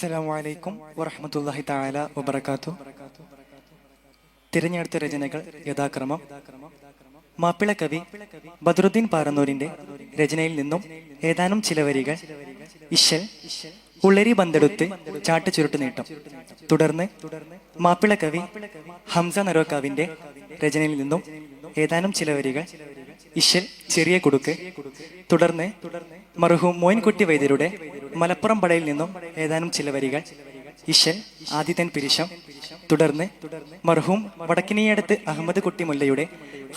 അസ്സലാമു അലൈക്കും താല വബറകാത്തു തിരഞ്ഞെടുത്ത രചനകൾ യഥാക്രമം മാപ്പിള കവി ബദ്രുദ്ദീൻ പാറന്നൂരിന്റെ രചനയിൽ നിന്നും ഏതാനും ചില വരികൾ ഉള്ളരി ബന്തെടുത്ത് ചാട്ട് ചുരുട്ട് നീട്ടം. തുടർന്ന് മാപ്പിള കവി ഹംസ നരോക്കാവിന്റെ രചനയിൽ നിന്നും ഏതാനും ചില വരികൾ ഇശൽ ചെറിയ കുടുക്ക്. തുടർന്ന് മർഹൂം മോയിൻകുട്ടി വൈദ്യരുടെ മലപ്പുറം പടയിൽ നിന്നും ഏതാനും ചില വരികൾ. ഇഷൻ ആദിത്യൻ പിരിശം. തുടർന്ന് മർഹൂം വടക്കിനിയടുത്ത് അഹമ്മദ് കുട്ടി മുല്ലയുടെ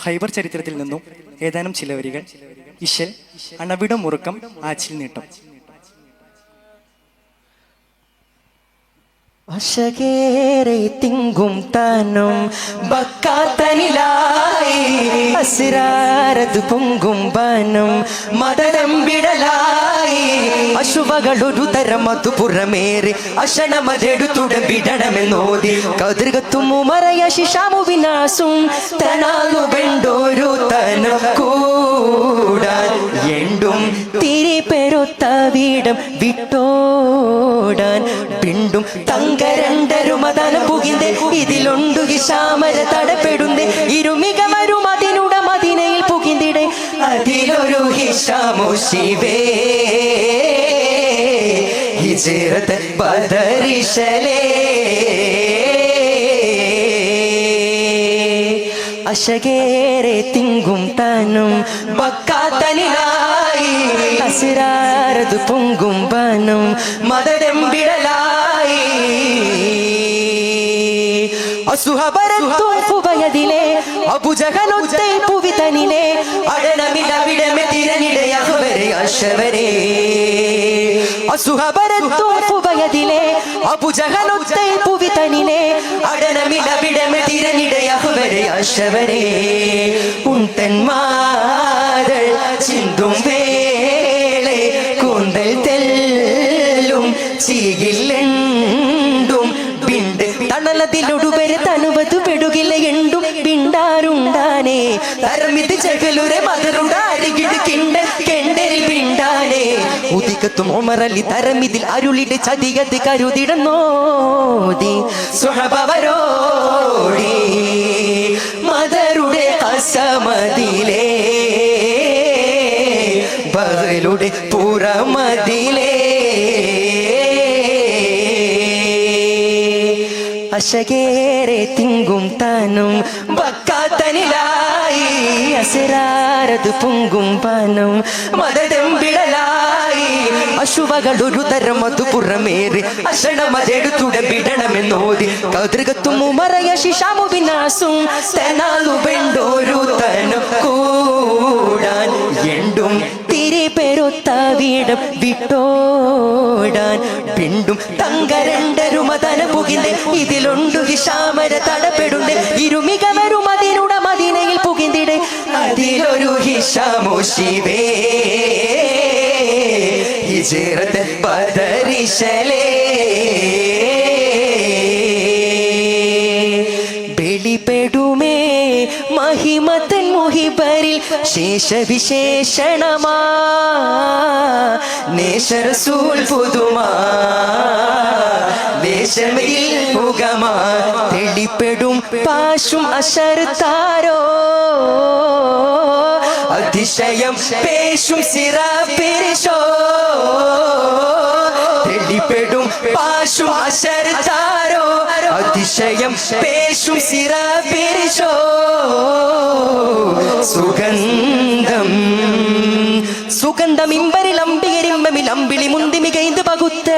ഹൈബർ ചരിത്രത്തിൽ നിന്നും ഏതാനും ചില വരികൾ. ഇഷൽ അണവിടം മുറുക്കം ആച്ചിൽ നീട്ടം. അശകേറെ തിങ്കും താനും ബക്കാത്തനിലായി അസിരാരത് പൊങ്കും ബാനും മദരംബിടലായി അശുഭകളൊരു തരം അതു പുറമേറി അശനമതെടുത്തുട വിടണമെന്നോതി കതിർകത്തും മറയ ശിശാമു വിനാസും തനാലു വെണ്ടോരു തനക്കൂടാൻ എണ്ടും തിരി പെരുത്ത വീടം വിട്ടോടാൻ. പിണ്ടും തങ്കരണ്ടരുമതന പുകിന്റെ ഇതിലുണ്ടു കിശാമര തടപ്പെടുന്നേ ഇരുമികമരും അതിനുട മതിനയിൽ പുകിന്തിടെ. അതിലൊരു ഹിഷാമു ശിവേ. ഹിജറത്ത് ബദരിശലേ അശകേറെ തിങ്കും താനും അസിരാരത് പൊങ്കും പനം മദരംബിടലായി വിടലായി പുവയതിലെ അബുജഹനൊത്തെ പുവിതനിലെ ചിന്തും വേളെ കൂന്തൽ തെല്ലും ചീകില്ലെണ്ടും. പിണ്ട് തണലതിലൊടുവരെ തനുവതു പെടുകില്ല എണ്ടും. പിണ്ടാരുണ്ടാനേ തരമിത് ചകലുരെ മതറുടാരികിട് കിണ്ട കെണ്ടരി പിണ്ടാനേ ഉദികത്തും ഒമറലി തരമിതിൽ അരുളിടെ ചതികത്ത് കരുതിടന്നോതി. സുഹബവരോടി മതരുടെ അസമതിലേ. ബഹലുടെ പുറമതിലേ അശകേറെ തിങ്കും താനും ബക്കാത്തനിലായി അസിരാരത് പൊങ്കും പാനും മതതെമ്പിടലായി അശുവകളൊരു തരം അതു പുറമേറി അശണമതെടുത്തുട വിടണമെന്നോതി കൗതൃകത്തും മറയ ശിശാമു വിനാസും തെനാലു വെണ്ടോരു തനം വീടം വിട്ടോടാൻ പിണ്ടും തങ്കരണ്ടരുമതന പുകിന്റെ ഇതിലൊണ്ടു ഹിഷാമര തടപ്പെടുണ്ട്. ഇരുമികവരും അതിനുട മദീനയിൽ പുകിന്തിടെ. അതിലൊരു ഹിഷാമോ ശിവേ ഹിജറത്ത് പദരിശലേ ശേഷവിശേഷണമാ നേശറസൂൽ പുതുമാ. ദേശമിൽ മുഖമാ. തെളിപ്പെടും പാശും അശർത്താരോ. അതിശയം പേശും സിറ പിരിശോ തെളിപ്പെടും പാശും അശർത്താരോ. അതിശയം പേശും സിറ പേശോ സുഗന്ധം സുഗന്ധം ഇമ്പരിൽ അമ്പിയരിമ്പമിൽ അമ്പിളി മുന്തി മികൈந்து പകുത്ത്.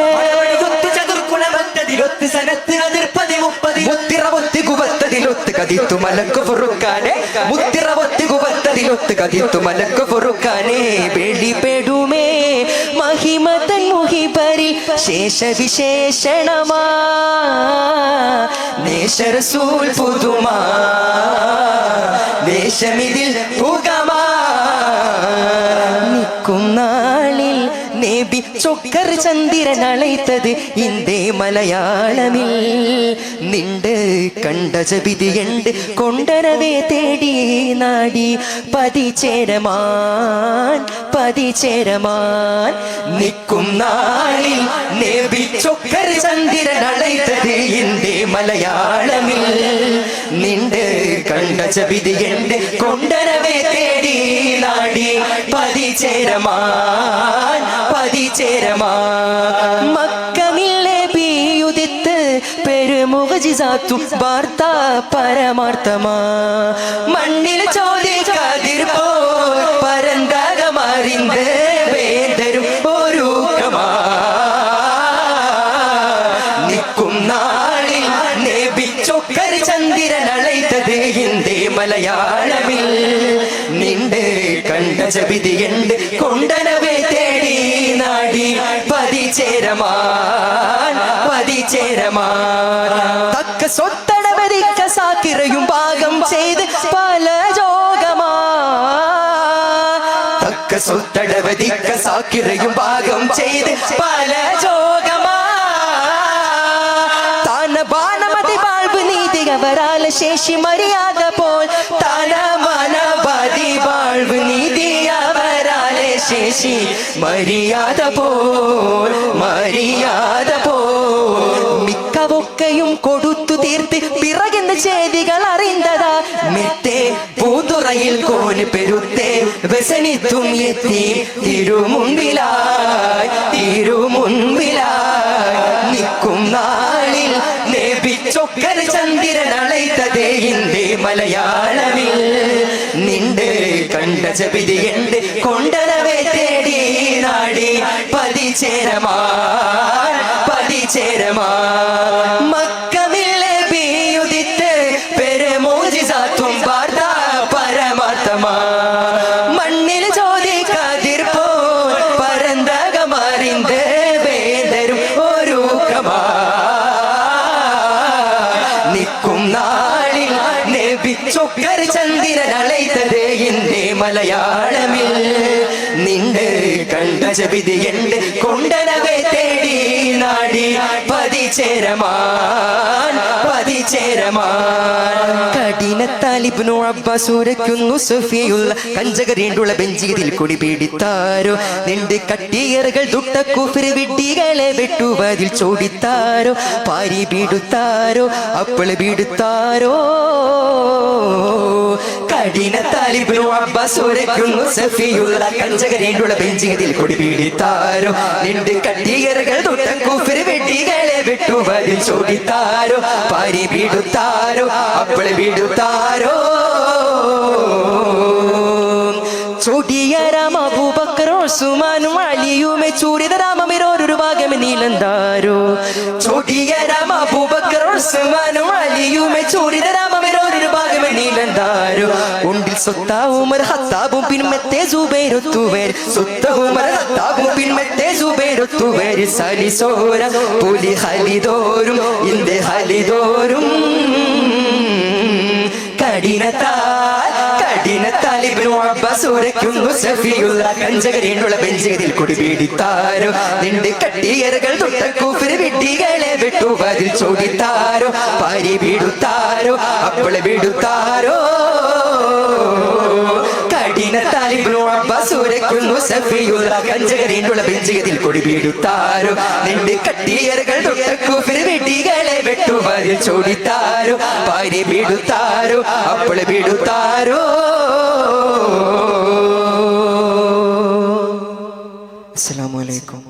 ൊത്ത് സനത്ത് അതിർപ്പതി മുപ്പതി മുത്തിറവൊത്തി കുവത്തതിലൊത്ത് കതിത്തു മലക്ക് പൊറുക്കാനെ. മുത്തിറവൊത്തി കുവത്തതിലൊത്ത് കതിത്തു മലക്ക് പൊറുക്കാനെ. മഹിമതൻ മുഹിബരിൽ ശേഷവിശേഷണമാ. നേശരസൂൽ പുതുമാ. ദേശമിതിൽ പുകമാ. നിൽക്കും നാളിൽ നേബി ചൊക്കർ ചന്ദ്രൻ അളൈത്തത് ഇന്ത്യ മലയാളമിൽ. നിണ്ട് കണ്ട ജപിതിയുണ്ട് കൊണ്ടരവേ തേടി നാടി. പതിചേരമാൻ പതിചേരമാൻ നിൽക്കും നാളിൽ നേബി ചൊക്കർ ചന്ദ്രൻ അളൈത്തത് ഇന്ത്യ മലയാളമിൽ. നിണ്ട് കണ്ട ചവിതിയുണ്ട് കൊണ്ടരവേ തേടി പടി പതിചേരമാൻ പതിചേരമാൻ. മക്കമില്ലേ ബിയുദിത്ത് പെരുമുഖജിസാത്തും വാർത്ത പരമാർത്ഥമാ. മണ്ണിൽ ചോദിക്കാതിർ പോ പരന്തകമാറിന്റെ വേദരും ഒരു നിൽക്കും നാളിൽ നേപിച്ചൊക്കരി ചന്ദ്രൻ അളൈത്തത് ഹിന്ദി മലയാളമിൽ. നിന്റെ ജപിതിയുണ്ട് കൊണ്ടനവേ തേടി നാടി. പതിചേരമാൻ പതിചേരമാൻ. തക്ക സ്വത്തടവരിക്ക സാക്കിറയും പാകം ചെയ്ത് പല ജോഗമാ. തക്ക സ്വത്തടവരിക്ക സാക്കിറയും പാകം ചെയ്ത് പല ജോഗമാ. താന നീതി അവരാല ശേഷി മര്യാദ പോൽ താന മനപതി വാഴ്വ് നീതി അവരാല ശേഷി മര്യാദ പോൽ മര്യാദ പോൽ. മിക്കവൊക്കെയും കൊടുത്തു തീർത്ത് പിറകുന്ന ചെയ്തികൾ അറിന്തതാ. മെത്തെ പൂതുറയിൽ കോൽ പെരുത്തെ വ്യസനിത്തും എത്തി തിരുമുമ്പിലായി തിരുമുൻപിലായി കണ്ട ജപിതിയുണ്ട് കൊണ്ടനവേ തേടി നാടി. പതിചേരമാ പതിചേരമാ മക്കമില്ലേ ബിയുദിത്ത് പെരുമോജിസാത്തും വാർത്ത പരമാർത്ഥമാ മണ്ണിൽ ചോദിക്കാതിർ പോ പരന്തകമറിந்து വേദരും ഒരു കമാ നിൽക്കും നാളിൽ നബി ചൊക്കർ ചന്ദ്രൻ അളൈത്തത് മലയാളമിൽ നിന്റെ കണ്ട ജപിതിയുണ്ട് കൊണ്ടനവേ തേടി നാടി. പതിചേരമാൻ പതിചേരമാൻ. കഠിനത്താലിബ്നു അബ്ബാസ് ഉരയ്ക്കുന്നു സഫിയുള്ള കഞ്ചകരീണ്ടുള്ള ബെഞ്ചിതിൽ കൊടി പീഡിത്താരോ നിന്റെ കട്ടിയറുകൾ ദുട്ട കുഫിർ വിഡ്ഢികളെ വെട്ടുവതിൽ ചോടിത്താരോ? പാരി ബീടുത്താരോ അപ്പൾ ബീടുത്താരോ കഠിന താലിബിനു അബ്ബാസ് ഉരയ്ക്കുന്നു സഫിയുള്ള കഞ്ചകരീണ്ടുള്ള ബെഞ്ചിതിൽ കൊടി പീഡിത്താരോ നിന്റെ കട്ടിയറുകൾ ദുട്ട കുഫിർ വെഡ്ഢികളെ വെട്ടുവതിൽ ചോടിത്താരോ പാരി ചൂടിത രാമമിരോരൊരു ഭാഗമേ നീലന്താരോ. ചൊടിയ രാമ അബൂബക്കറോ സുമാനും രാമമിരോരൊരു ഭാഗമേ നീലന്താരോ ഉണ്ടിൽ സ്വത്താ ഉമർ ഹത്താബും പിന്മത്തെ സുബേരൊത്തുവേർ സ്വത്ത ഉമർ ഹത്താബും പിന്മത്തെ സുബൈരൊത്തുവേർ സലിസോര പുലി ഹലിതോരും ഇന്ത്യ ഹലിതോരും. കഠിനത്താൽ ഇബ്നു അബ്ബാസ് ഉരയ്ക്കുന്നു. സഫിയുള്ള കഞ്ചകരിയുള്ള ബെഞ്ചിതിൽ കുടിപീടിത്താരോ നിന്റെ കട്ടിയറുകൾ തൊട്ട കൂഫിര് വിഡ്ഢികളെ വെട്ടുവതിൽ ചോദിത്താരോ. പാരി വീടുത്താരോ. അപ്പളെ വീടുത്താരോ. അസ്സലാമു അലൈക്കും.